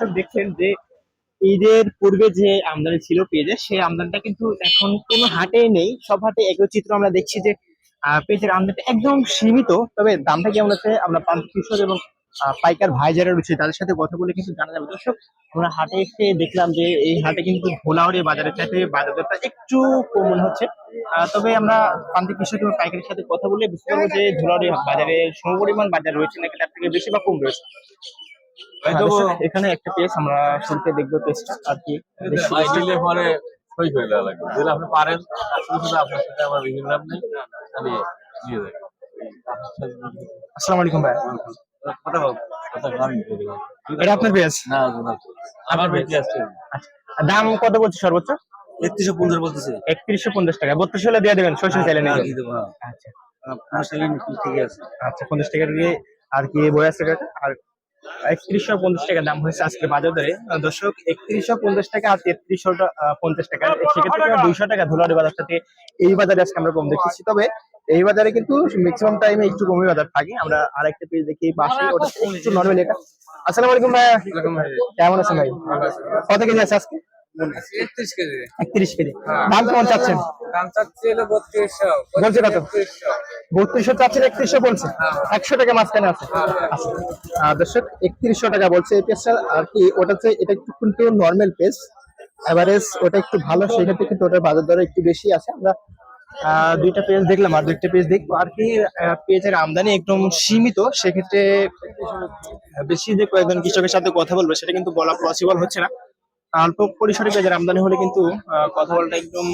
দর্শক দেখছেন যে ঈদের পূর্বে যে আমদানি ছিল পেঁয়াজের, সেই আমদানিটা কিন্তু এখন কোনো হাটে নেই। সব হাটে একই চিত্র আমরা দেখছি যে পেঁয়াজের আমদানিটা একদম সীমিত। তবে দামটা কেমন আছে? আমরা প্রান্ত কৃষক এবং পাইকার ভাই যারা রয়েছে, তাদের সাথে কথা বলে কিন্তু জানা যাবে। দর্শক, আমরা হাটে এসে দেখলাম যে এই হাটে কিন্তু ভোলাউড়ি বাজারের চাইতে বাজার দরটা একটু কম মনে হচ্ছে তবে আমরা প্রান্তিক কৃষক এবং পাইকারের সাথে কথা বলে বুঝতে পারব যে ভোলাউড়ি বাজারে সমপরিমাণ বাজার রয়েছে নাকি তার থেকে বেশি বা কম রয়েছে। এখানে একটা পেজ আমরা শুরুতে দেখব পেজটা আর কি পরে সই করে দেওয়া লাগবে। যদি আপনি পারেন শুধু শুধু আপনার সাথে আমার বিভিন্ন লাভ নেই আমি দিয়ে দেবো। আসসালামু আলাইকুম ভাই। কথা বল কথা আমি এটা আপনার পেজ না আমার বেঁচে আসছে। দাম কত বলছে সর্বোচ্চ? একত্রিশশো পঞ্চাশ বলতেছে। একত্রিশশো পঞ্চাশ টাকা। বত্রিশ হলে দিয়ে দেবেন ছয়শো চাইলে দেবো, হ্যাঁ। আচ্ছা। ঠিক আছে। আচ্ছা পঞ্চাশ টাকা দিয়ে আর কি বই আছে? আর একত্রিশশো পঞ্চাশ টাকা দাম হয়েছে আজকে বাজার দরে। দর্শক একত্রিশশো পঞ্চাশ টাকা আর তেত্রিশশো পঞ্চাশ টাকা সেক্ষেত্রে দুইশো টাকা ধুলারি বাজার সাথে এই বাজারে আজকে আমরা কম দেখেছি তবে এই বাজারে কিন্তু ম্যাক্সিমাম টাইমে একটু কমই বাজার থাকে। আমরা আরেকটা পেজ দেখি পাশে ওটা একটু নর্মাল এটা। আসসালামু আলাইকুম ভাই কেমন আছেন ভাই? কত কেজি আছে আজকে? একত্রিশ কেজি। একত্রিশ কেজি। দাম কেমন চাচ্ছেন? দাম চাচ্ছি হলো বত্রিশশো। বলছে কত? বত্রিশশো চাচ্ছেন একত্রিশশো বলছে। একশো টাকা মাঝখানে আছে। আচ্ছা। আহ, দর্শক একত্রিশশো টাকা বলছে এই পেজটা। আর কি ওটা হচ্ছে এটা একটু কিন্তু নর্মাল পেজ এভারেজ ওটা একটু ভালো সেক্ষেত্রে কিন্তু ওটার বাজার দর একটু বেশি আছে। আমরা দুইটা পেজ দেখলাম আর দুইটা পেজ দেখব। আর কি পেজের আমদানি একদম সীমিত সেক্ষেত্রে বেশি যে কয়েকজন কৃষকের সাথে কথা বলবে সেটা কিন্তু বলা পসিবল হচ্ছে না। অল্প পরিসরে পেজের আমদানি হলে কিন্তু আহ, কথা বলাটা একদম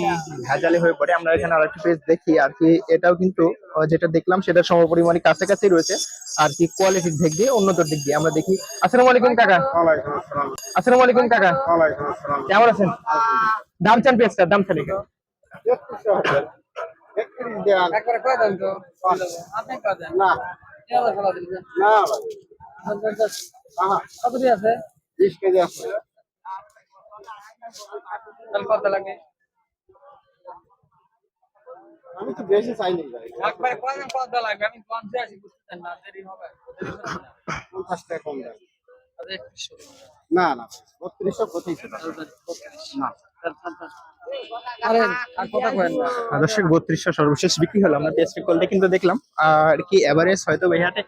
ভেজালে হয়ে পড়ে। আমরা এখানে আরেকটি পেজ দেখি আর কি এটাও কিন্তু যেটা দেখলাম সেটা সমপরিমাণে কাছাকাছি রয়েছে আর কি কোয়ালিটির দিক দিয়ে উন্নতর দিক দিয়ে। আমরা দেখি। আসসালামু আলাইকুম কাকা। আসসালামু। আলাইকুম কাকা। কেমন আছেন? দাম চান পেজটা দাম চান না। না কত দিয়ে আছে? বিশ কেজি আছে। কত লাগে? আমি তো বেশি চাইনি ভাই। একবারে কত লাগবে? আমি না দেরি হবে। টাকা কম না না বত্রিশশো পঁচিশ না আর কথা কয়েন না। দর্শক বত্রিশশো সর্বশেষ বিক্রি হলো আমরা পেজটা করলে কিন্তু দেখলাম। আর কি এভারেজ হয়তো এই হাটে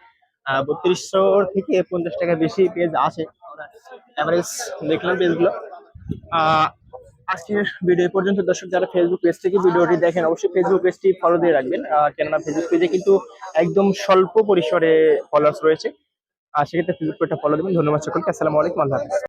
বত্রিশশো থেকে পঞ্চাশ টাকা বেশি পেজ আছে এভারেজ দেখলাম আহ, আজকের ভিডিও পর্যন্ত। দর্শক, যারা ফেসবুক পেজ থেকে ভিডিওটি দেখেন, অবশ্যই ফেসবুক পেজটি ফলো দিয়ে রাখবেন। কেননা ফেসবুক পেজে কিন্তু একদম স্বল্প পরিসরে ফলোয়ার্স রয়েছে। আর সেক্ষেত্রে ফেসবুক পেজটা ফলো দেবেন। ধন্যবাদ সকলকে। আসসালামু আলাইকুম। আল্লাহ